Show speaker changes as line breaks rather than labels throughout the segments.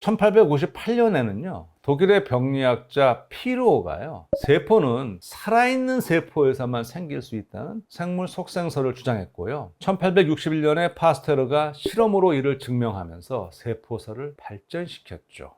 1858년에는요, 독일의 병리학자 피로가요, 세포는 살아있는 세포에서만 생길 수 있다는 생물 속생설을 주장했고요. 1861년에 파스테르가 실험으로 이를 증명하면서 세포설을 발전시켰죠.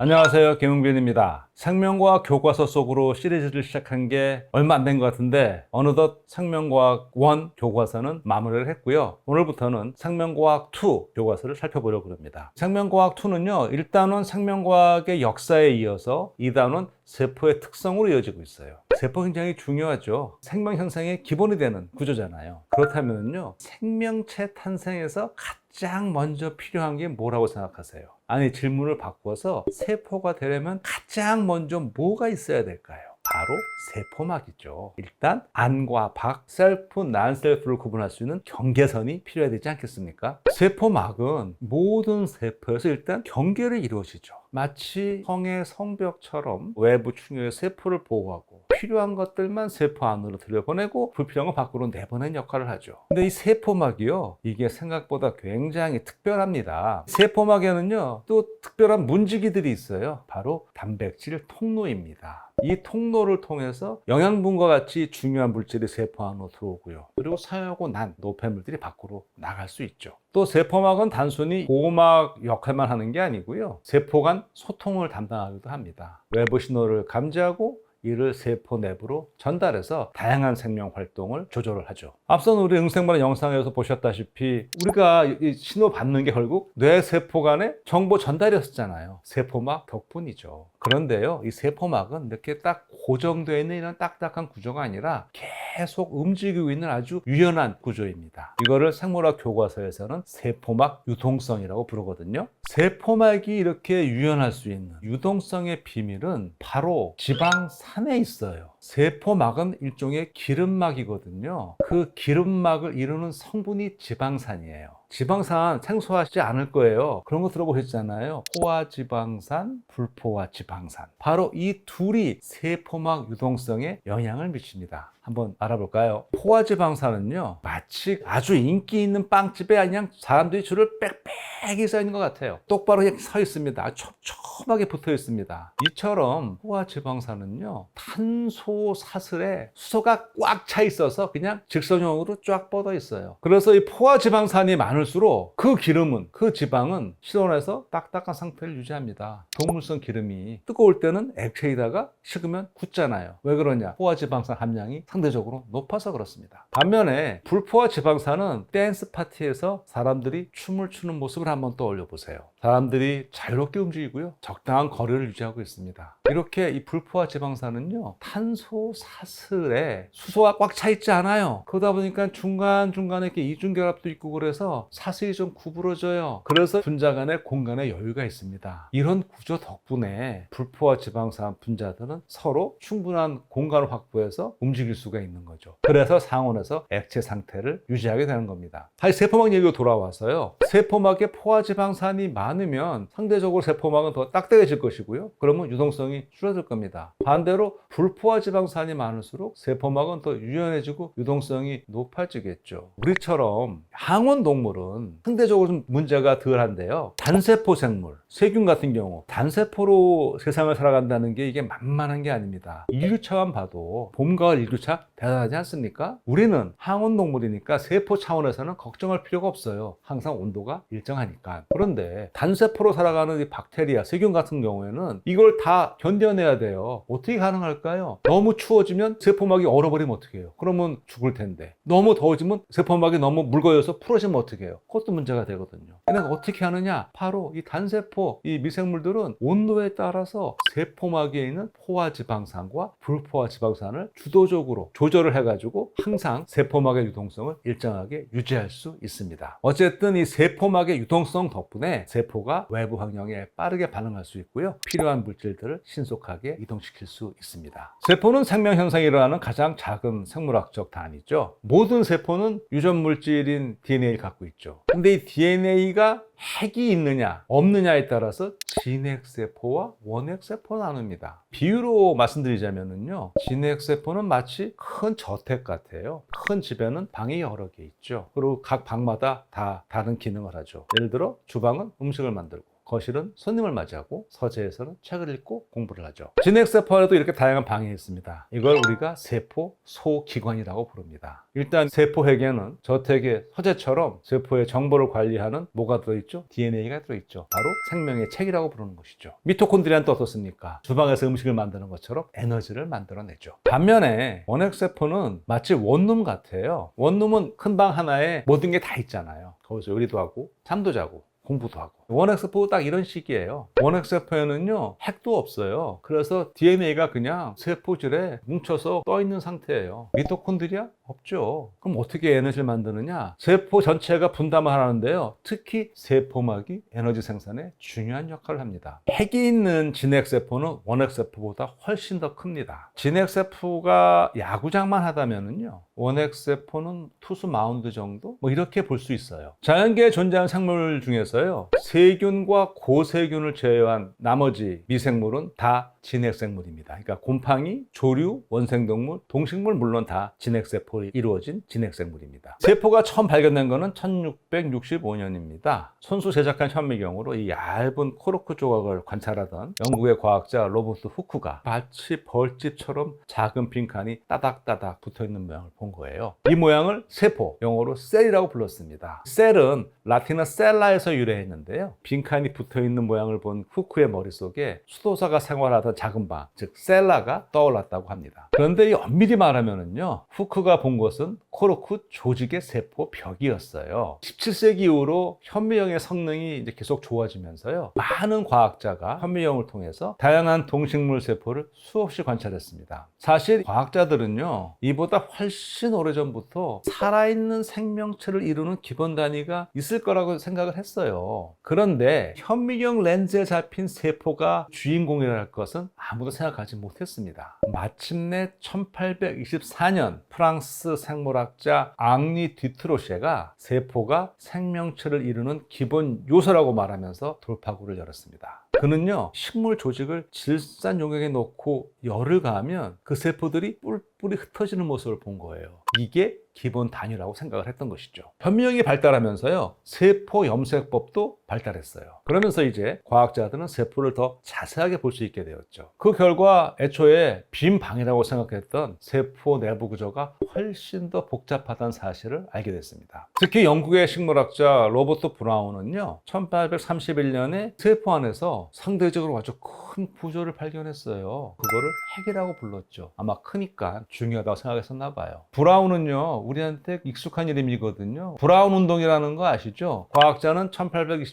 안녕하세요. 김웅빈입니다. 생명과학 교과서 속으로 시리즈를 시작한 게 얼마 안 된 것 같은데 어느덧 생명과학 1 교과서는 마무리를 했고요. 오늘부터는 생명과학 2 교과서를 살펴보려고 합니다. 생명과학 2는요. 1단원 생명과학의 역사에 이어서 2단원 세포의 특성으로 이어지고 있어요. 세포 굉장히 중요하죠. 생명 현상의 기본이 되는 구조잖아요. 그렇다면요. 생명체 탄생에서 가장 먼저 필요한 게 뭐라고 생각하세요? 아니 질문을 바꿔서 세포가 되려면 가장 먼저 뭐가 있어야 될까요? 바로 세포막이죠. 일단 안과 밖, 셀프, 난셀프를 구분할 수 있는 경계선이 필요해야 되지 않겠습니까? 세포막은 모든 세포에서 일단 경계를 이루어지죠. 마치 성의 성벽처럼 외부 충격의 세포를 보호하고 필요한 것들만 세포 안으로 들여보내고 불필요한 건 밖으로 내보내는 역할을 하죠. 근데 이 세포막이요, 이게 생각보다 굉장히 특별합니다. 세포막에는요, 또 특별한 문지기들이 있어요. 바로 단백질 통로입니다. 이 통로를 통해서 영양분과 같이 중요한 물질이 세포 안으로 들어오고요. 그리고 사용하고 난 노폐물들이 밖으로 나갈 수 있죠. 또 세포막은 단순히 보호막 역할만 하는 게 아니고요. 세포 간 소통을 담당하기도 합니다. 외부 신호를 감지하고 이를 세포 내부로 전달해서 다양한 생명 활동을 조절을 하죠. 앞선 우리 응생반의 영상에서 보셨다시피 우리가 이 신호 받는 게 결국 뇌 세포 간의 정보 전달이었잖아요. 세포막 덕분이죠. 그런데요, 이 세포막은 이렇게 딱 고정되어 있는 이런 딱딱한 구조가 아니라 계속 움직이고 있는 아주 유연한 구조입니다. 이거를 생물학 교과서에서는 세포막 유동성이라고 부르거든요. 세포막이 이렇게 유연할 수 있는 유동성의 비밀은 바로 지방산에 있어요. 세포막은 일종의 기름막이거든요. 그 기름막을 이루는 성분이 지방산이에요. 지방산 생소하시지 않을 거예요. 그런 거 들어보셨잖아요. 포화지방산, 불포화지방산. 바로 이 둘이 세포막 유동성에 영향을 미칩니다. 한번 알아볼까요? 포화지방산은요, 마치 아주 인기 있는 빵집에 그냥 사람들이 줄을 빽빽이 서 있는 것 같아요. 똑바로 그냥 서 있습니다. 촘촘하게 붙어 있습니다. 이처럼 포화지방산은요, 탄소 사슬에 수소가 꽉 차 있어서 그냥 직선형으로 쫙 뻗어 있어요. 그래서 이 포화지방산이 많을수록 그 기름은, 그 지방은 실온에서 딱딱한 상태를 유지합니다. 동물성 기름이 뜨거울 때는 액체에다가 식으면 굳잖아요. 왜 그러냐? 포화지방산 함량이 상대적으로 높아서 그렇습니다. 반면에 불포화 지방산은 댄스 파티에서 사람들이 춤을 추는 모습을 한번 떠올려 보세요. 사람들이 자유롭게 움직이고요. 적당한 거리를 유지하고 있습니다. 이렇게 이 불포화 지방산은요, 탄소 사슬에 수소가 꽉 차 있지 않아요. 그러다 보니까 중간중간에 이렇게 이중결합도 있고 그래서 사슬이 좀 구부러져요. 그래서 분자 간의 공간에 여유가 있습니다. 이런 구조 덕분에 불포화 지방산 분자들은 서로 충분한 공간을 확보해서 움직일 수가 있는 거죠. 그래서 상온에서 액체 상태를 유지하게 되는 겁니다. 다시 세포막 얘기로 돌아와서요. 세포막에 포화 지방산이 많 으면 상대적으로 세포막은 더 딱딱해질 것이고요. 그러면 유동성이 줄어들 겁니다. 반대로 불포화 지방산이 많을수록 세포막은 더 유연해지고 유동성이 높아지겠죠. 우리처럼 항원 동물은 상대적으로 좀 문제가 덜한데요. 단세포 생물, 세균 같은 경우 단세포로 세상을 살아간다는 게 이게 만만한 게 아닙니다. 인류차만 봐도 봄, 가을 일교차 대단하지 않습니까? 우리는 항온 동물이니까 세포 차원에서는 걱정할 필요가 없어요. 항상 온도가 일정하니까. 그런데 단세포로 살아가는 이 박테리아, 세균 같은 경우에는 이걸 다 견뎌내야 돼요. 어떻게 가능할까요? 너무 추워지면 세포막이 얼어버리면 어떻게 해요? 그러면 죽을 텐데. 너무 더워지면 세포막이 너무 묽어져서 풀어지면 어떻게 해요? 그것도 문제가 되거든요. 내가 어떻게 하느냐? 바로 이 단세포, 이 미생물들은 온도에 따라서 세포막에 있는 포화 지방산과 불포화 지방산을 주도적으로 조절을 해가지고 항상 세포막의 유동성을 일정하게 유지할 수 있습니다. 어쨌든 이 세포막의 유동성 덕분에 세포 가 외부 환경에 빠르게 반응할 수 있고요. 필요한 물질들을 신속하게 이동시킬 수 있습니다. 세포는 생명 현상이 일어나는 가장 작은 생물학적 단위죠. 모든 세포는 유전 물질인 DNA를 갖고 있죠. 근데 이 DNA가 핵이 있느냐 없느냐에 따라서 진핵세포와 원핵세포를 나눕니다. 비유로 말씀드리자면요. 진핵세포는 마치 큰 저택 같아요. 큰 집에는 방이 여러 개 있죠. 그리고 각 방마다 다 다른 기능을 하죠. 예를 들어 주방은 음식을 만들고 거실은 손님을 맞이하고 서재에서는 책을 읽고 공부를 하죠. 진핵세포에도 이렇게 다양한 방이 있습니다. 이걸 우리가 세포 소기관이라고 부릅니다. 일단 세포핵에는 저택의 서재처럼 세포의 정보를 관리하는 뭐가 들어있죠? DNA가 들어있죠. 바로 생명의 책이라고 부르는 것이죠. 미토콘드리아는 또 어떻습니까? 주방에서 음식을 만드는 것처럼 에너지를 만들어내죠. 반면에 원핵세포는 마치 원룸 같아요. 원룸은 큰 방 하나에 모든 게 다 있잖아요. 거기서 요리도 하고 잠도 자고 공부도 하고. 원엑스포 딱 이런 식이에요. 원엑스포에는요, 핵도 없어요. 그래서 DNA가 그냥 세포질에 뭉쳐서 떠 있는 상태예요. 미토콘드리아? 없죠. 그럼 어떻게 에너지를 만드느냐? 세포 전체가 분담을 하는데요. 특히 세포막이 에너지 생산에 중요한 역할을 합니다. 핵이 있는 진핵세포는 원핵세포보다 훨씬 더 큽니다. 진핵세포가 야구장만 하다면은요, 원핵세포는 투수 마운드 정도? 뭐 이렇게 볼 수 있어요. 자연계에 존재하는 생물 중에서요, 세균과 고세균을 제외한 나머지 미생물은 다 진핵생물입니다. 그러니까 곰팡이, 조류, 원생동물, 동식물 물론 다 진핵세포 로 이루어진 진핵생물입니다. 세포가 처음 발견된 것은 1665년입니다. 손수 제작한 현미경으로 이 얇은 코르크 조각을 관찰하던 영국의 과학자 로버트 후크가 마치 벌집처럼 작은 빈칸이 따닥따닥 붙어 있는 모양을 본 거예요. 이 모양을 세포, 영어로 셀이라고 불렀습니다. 셀은 라틴어 셀라에서 유래했는데요. 빈칸이 붙어 있는 모양을 본 후크의 머릿속에 수도사가 생활하던 작은 방, 즉 셀라가 떠올랐다고 합니다. 그런데 이 엄밀히 말하면은요, 후크가 본 것은 코르크 조직의 세포 벽이었어요. 17세기 이후로 현미경의 성능이 이제 계속 좋아지면서요, 많은 과학자가 현미경을 통해서 다양한 동식물 세포를 수없이 관찰했습니다. 사실 과학자들은요, 이보다 훨씬 오래전부터 살아있는 생명체를 이루는 기본 단위가 있을 거라고 생각을 했어요. 그런데 현미경 렌즈에 잡힌 세포가 주인공이랄 것은 아무도 생각하지 못했습니다. 마침내 1824년 프랑스 생물학자 앙리 디트로셰가 세포가 생명체를 이루는 기본 요소라고 말하면서 돌파구를 열었습니다. 그는요, 식물 조직을 질산 용액에 넣고 열을 가하면 그 세포들이 뿔뿔이 흩어지는 모습을 본 거예요. 이게 기본 단위라고 생각을 했던 것이죠. 현미경이 발달하면서요, 세포 염색법도 발달했어요. 그러면서 이제 과학자들은 세포를 더 자세하게 볼 수 있게 되었죠. 그 결과 애초에 빈 방이라고 생각했던 세포 내부 구조가 훨씬 더 복잡하다는 사실을 알게 됐습니다. 특히 영국의 식물학자 로버트 브라운은요, 1831년에 세포 안에서 상대적으로 아주 큰 구조를 발견했어요. 그거를 핵이라고 불렀죠. 아마 크니까 중요하다고 생각했었나 봐요. 브라운은요, 우리한테 익숙한 이름이거든요. 브라운 운동이라는 거 아시죠? 과학자는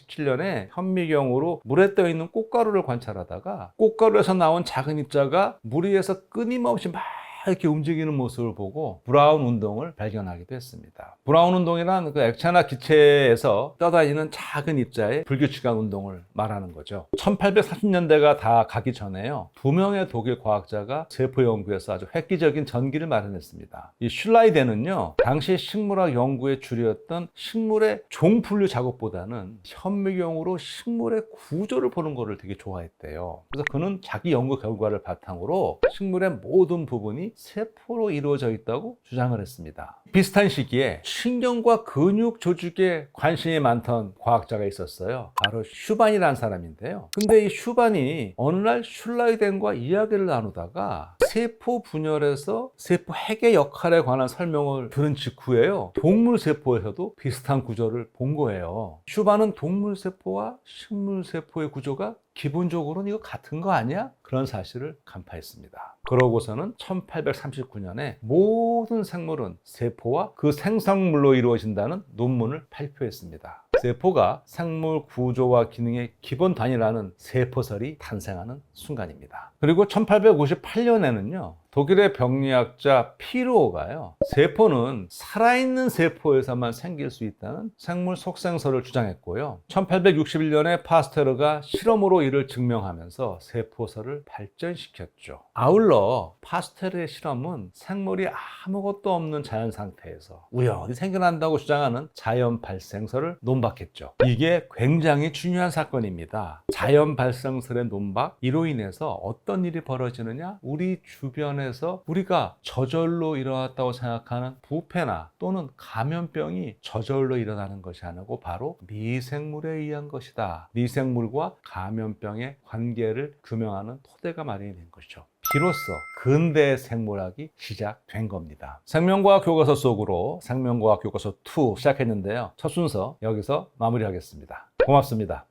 1827년에 현미경으로 물에 떠 있는 꽃가루를 관찰하다가 꽃가루에서 나온 작은 입자가 물 위에서 끊임없이 막 이렇게 움직이는 모습을 보고 브라운 운동을 발견하기도 했습니다. 브라운 운동이란 그 액체나 기체에서 떠다니는 작은 입자의 불규칙한 운동을 말하는 거죠. 1830년대가 다 가기 전에요. 두 명의 독일 과학자가 세포 연구에서 아주 획기적인 전기를 마련했습니다. 이 슐라이데는요, 당시 식물학 연구의 주류였던 식물의 종 분류 작업보다는 현미경으로 식물의 구조를 보는 것을 되게 좋아했대요. 그래서 그는 자기 연구 결과를 바탕으로 식물의 모든 부분이 세포로 이루어져 있다고 주장을 했습니다. 비슷한 시기에 신경과 근육 조직에 관심이 많던 과학자가 있었어요. 바로 슈반이라는 사람인데요. 근데 이 슈반이 어느 날 슐라이덴과 이야기를 나누다가 세포 분열에서 세포 핵의 역할에 관한 설명을 들은 직후에요. 동물 세포에서도 비슷한 구조를 본 거예요. 슈반은 동물 세포와 식물 세포의 구조가 기본적으로는 이거 같은 거 아니야? 그런 사실을 간파했습니다. 그러고서는 1839년에 모든 생물은 세포와 그 생성물로 이루어진다는 논문을 발표했습니다. 세포가 생물 구조와 기능의 기본 단위라는 세포설이 탄생하는 순간입니다. 그리고 1858년에는요. 독일의 병리학자 피로가요. 세포는 살아있는 세포에서만 생길 수 있다는 생물 속생설을 주장했고요. 1861년에 파스테르가 실험으로 이를 증명하면서 세포설을 발전시켰죠. 아울러 파스테르의 실험은 생물이 아무것도 없는 자연 상태에서 우연히 생겨난다고 주장하는 자연 발생설을 논박했죠. 이게 굉장히 중요한 사건입니다. 자연 발생설의 논박 이로 인해서 어떤 일이 벌어지느냐? 우리 주변에서 우리가 저절로 일어났다고 생각하는 부패나 또는 감염병이 저절로 일어나는 것이 아니고 바로 미생물에 의한 것이다. 미생물과 감염병의 관계를 규명하는 토대가 마련이 된 것이죠. 비로소 근대 생물학이 시작된 겁니다. 생명과학 교과서 속으로 생명과학 교과서 2 시작했는데요. 첫 순서 여기서 마무리하겠습니다. 고맙습니다.